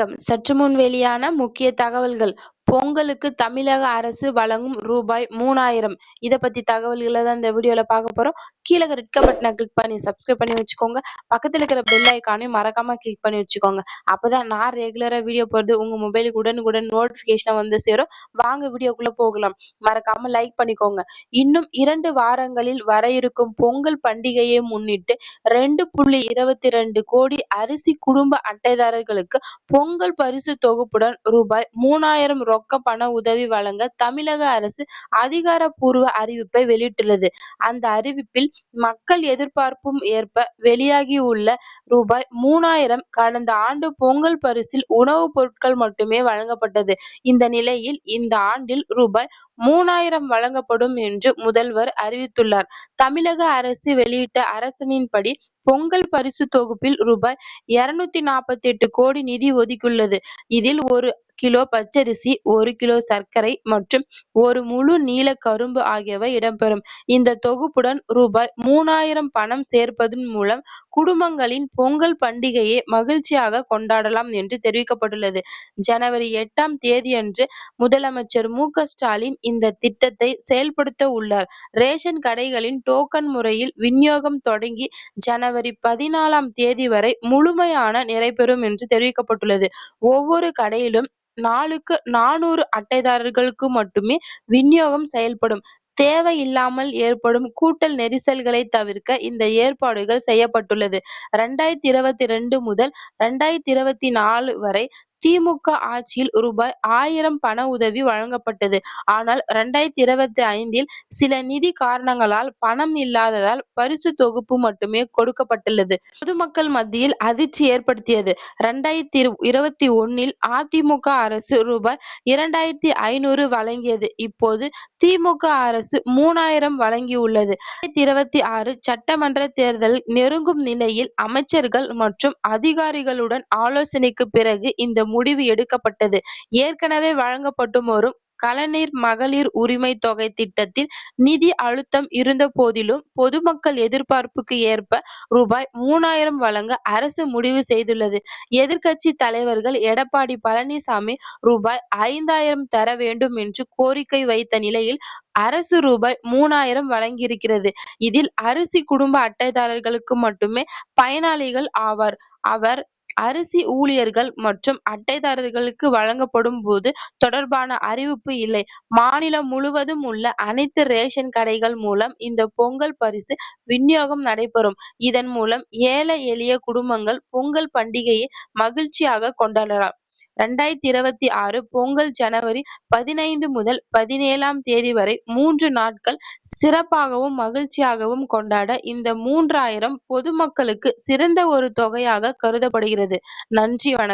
வணக்கம். சற்று முன் வெளியான முக்கிய தகவல்கள். பொங்கலுக்கு தமிழக அரசு வழங்கும் ரூபாய் மூணாயிரம். இத பத்தி தகவல்களை தான் இந்த வீடியோல பார்க்க போறோம். கீழே ரெட் பட்டனை கிளிக் பண்ணி சப்ஸ்கிரைப் பண்ணி வச்சுக்கோங்க. பக்கத்துல இருக்கிற பெல் ஐக்கானையும் மறக்காம கிளிக் பண்ணி வச்சுக்கோங்க. அப்பதான் நான் ரெகுலரா வீடியோ போறது உங்க மொபைலுக்கு உடனுக்குடன் நோட்டிபிகேஷன் வந்து சேரும். வாங்க வீடியோக்குள்ள போகலாம். மறக்காம லைக் பண்ணிக்கோங்க. இன்னும் இரண்டு வாரங்களில் வர இருக்கும் பொங்கல் பண்டிகையை முன்னிட்டு ரெண்டு புள்ளி இருபத்தி ரெண்டு கோடி அரிசி குடும்ப அட்டைதாரர்களுக்கு பொங்கல் பரிசு தொகுப்புடன் ரூபாய் மூணாயிரம் ரொக்க பண உதவி வழங்க தமிழக அரசு அதிகாரப்பூர்வ அறிவிப்பை வெளியிட்டுள்ளது. அந்த அறிவிப்பில் மக்கள் எதிர்பார்ப்பும் ஏற்ப வெளியாகியுள்ள ரூபாய் மூணாயிரம் கடந்த ஆண்டு பொங்கல் பரிசில் உணவுப் பொருட்கள் மட்டுமே வழங்கப்பட்டது. இந்த நிலையில் இந்த ஆண்டில் ரூபாய் மூணாயிரம் வழங்கப்படும் என்று முதல்வர் அறிவித்துள்ளார். தமிழக அரசு வெளியிட்ட அரசனின்படி பொங்கல் பரிசு தொகுப்பில் ரூபாய் இருநூத்தி நாற்பத்தி எட்டு கோடி நிதி ஒதுக்கியுள்ளது. இதில் ஒரு கிலோ பச்சரிசி ஒரு கிலோ சர்க்கரை மற்றும் ஒரு முழு நீல கரும்பு ஆகியவை இடம்பெறும். இந்த தொகுப்புடன் ரூபாய் மூணாயிரம் பணம் சேர்ப்பதன் மூலம் குடும்பங்களின் பொங்கல் பண்டிகையை மகிழ்ச்சியாக கொண்டாடலாம் என்று தெரிவிக்கப்பட்டுள்ளது. ஜனவரி எட்டாம் தேதியன்று முதலமைச்சர் மு. க. ஸ்டாலின் இந்த திட்டத்தை செயல்படுத்த உள்ளார். ரேஷன் கடைகளின் டோக்கன் முறையில் விநியோகம் தொடங்கி ஜனவரி பதினாலாம் தேதி வரை முழுமையான நிறைபெறும் என்று தெரிவிக்கப்பட்டுள்ளது. ஒவ்வொரு கடையிலும் நாளுக்கு நானூறு அட்டைதாரர்களுக்கு மட்டுமே விநியோகம் செயல்படும். தேவையில்லாமல் ஏற்படும் கூட்டல் நெரிசல்களை தவிர்க்க இந்த ஏற்பாடுகள் செய்யப்பட்டுள்ளது. ரெண்டாயிரத்தி இருபத்தி ரெண்டு முதல் ரெண்டாயிரத்தி இருபத்தி நாலு வரை திமுக ஆட்சியில் ரூபாய் ஆயிரம் பண உதவி வழங்கப்பட்டது. ஆனால் இரண்டாயிரத்தி இருபத்தி ஐந்தில் சில நிதி காரணங்களால் பணம் இல்லாததால் பரிசு தொகுப்பு மட்டுமே கொடுக்கப்பட்டுள்ளது. பொதுமக்கள் மத்தியில் அதிர்ச்சி ஏற்படுத்தியது. இரண்டாயிரத்தி இருபத்தி ஒன்னில் அதிமுக அரசு ரூபாய் இரண்டாயிரத்தி ஐநூறு வழங்கியது. இப்போது திமுக அரசு மூணாயிரம் வழங்கியுள்ளது. இருபத்தி ஆறு சட்டமன்ற தேர்தல் நெருங்கும் நிலையில் அமைச்சர்கள் மற்றும் அதிகாரிகளுடன் ஆலோசனைக்கு பிறகு இந்த முடிவு எடுக்கப்பட்டது. ஏற்கனவே வழங்கப்பட்டு வரும் கலைஞர் மகளிர் உரிமை தொகை திட்டத்தில் நிதி அழுத்தம் இருந்த போதிலும் பொதுமக்கள் எதிர்பார்ப்புக்கு ஏற்ப ரூபாய் மூணாயிரம் வழங்க அரசு முடிவு செய்துள்ளது. எதிர்க்கட்சி தலைவர்கள் எடப்பாடி பழனிசாமி ரூபாய் ஐந்தாயிரம் தர வேண்டும் என்று கோரிக்கை வைத்த நிலையில் அரசு ரூபாய் மூணாயிரம் வழங்கியிருக்கிறது. இதில் அரிசி குடும்ப அட்டைதாரர்களுக்கு மட்டுமே பயனாளிகள் ஆவார். அவர் அரிசி ஊழியர்கள் மற்றும் அட்டைதாரர்களுக்கு வழங்கப்படும் போது தொடர்பான அறிவிப்பு இல்லை. மாநிலம் முழுவதும் உள்ள அனைத்து ரேஷன் கடைகள் மூலம் இந்த பொங்கல் பரிசு விநியோகம் நடைபெறும். இதன் மூலம் ஏழை எளிய குடும்பங்கள் பொங்கல் பண்டிகையை மகிழ்ச்சியாக கொண்டாடலாம். ரெண்டாயிரத்தி இருபத்தி ஆறு பொங்கல் ஜனவரி பதினைந்து முதல் பதினேழாம் தேதி வரை மூன்று நாட்கள் சிறப்பாகவும் மகிழ்ச்சியாகவும் கொண்டாட இந்த மூன்றாயிரம் பொதுமக்களுக்கு சிறந்த ஒரு தொகையாக கருதப்படுகிறது. நன்றி வணக்கம்.